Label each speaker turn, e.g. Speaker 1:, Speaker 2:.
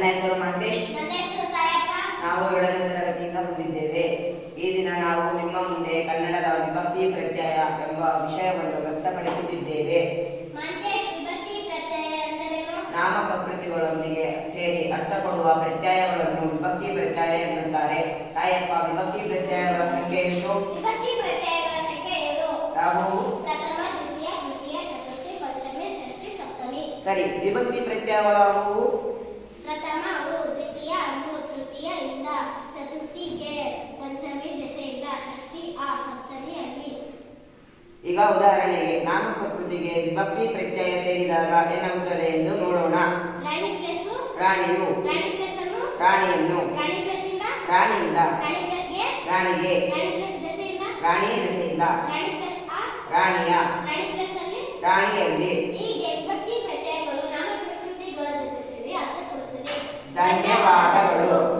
Speaker 1: ನನ್ನ ಹೆಸರು ಮಹೇಶ್ ನಾವು ಏಳನೇ ತರಗತಿಯಿಂದ ಬಂದಿದ್ದೇವೆ. ಈ ದಿನ ನಾವು ನಿಮ್ಮ ಮುಂದೆ ಕನ್ನಡದ ವಿಭಕ್ತಿ ಪ್ರತ್ಯಯ ಎಂಬ ವಿಷಯವನ್ನು ವ್ಯಕ್ತಪಡಿಸುತ್ತಿದ್ದೇವೆ. ನಾಮಪ್ರಕೃತಿಗಳೊಂದಿಗೆ ಸೇರಿ ಅರ್ಥ ಕೊಡುವ ಪ್ರತ್ಯಯಗಳನ್ನು ವಿಭಕ್ತಿ ಪ್ರತ್ಯಯ ಎನ್ನುತ್ತಾರೆ. ತಾಯಪ್ಪ ವಿಭಕ್ತಿ ಪ್ರತ್ಯಯಗಳ ಸಂಖ್ಯೆ ಎಷ್ಟು? ಯಾವುವು ಸರಿ ವಿಭಕ್ತಿ ಪ್ರತ್ಯಯಗಳು ಈಗ ಉದಾಹರಣೆಗೆ ನಾಮ ಪ್ರಕೃತಿಗೆ ವಿಭಕ್ತಿ ಪ್ರತ್ಯಯ ಸೇರಿದಾಗ ಏನಾಗುತ್ತದೆ ಎಂದು ನೋಡೋಣ. ರಾಣಿಯು? ರಾಣಿಯನ್ನು? ರಾಣಿಯಿಂದ? ರಾಣಿಗೆ?
Speaker 2: ರಾಣಿ ಪ್ಲೇಸ್ ದೆಸೆಯಿಂದ?
Speaker 1: ರಾಣಿಯ ರಾಣಿಯಲ್ಲಿ? ಧನ್ಯವಾದಗಳು.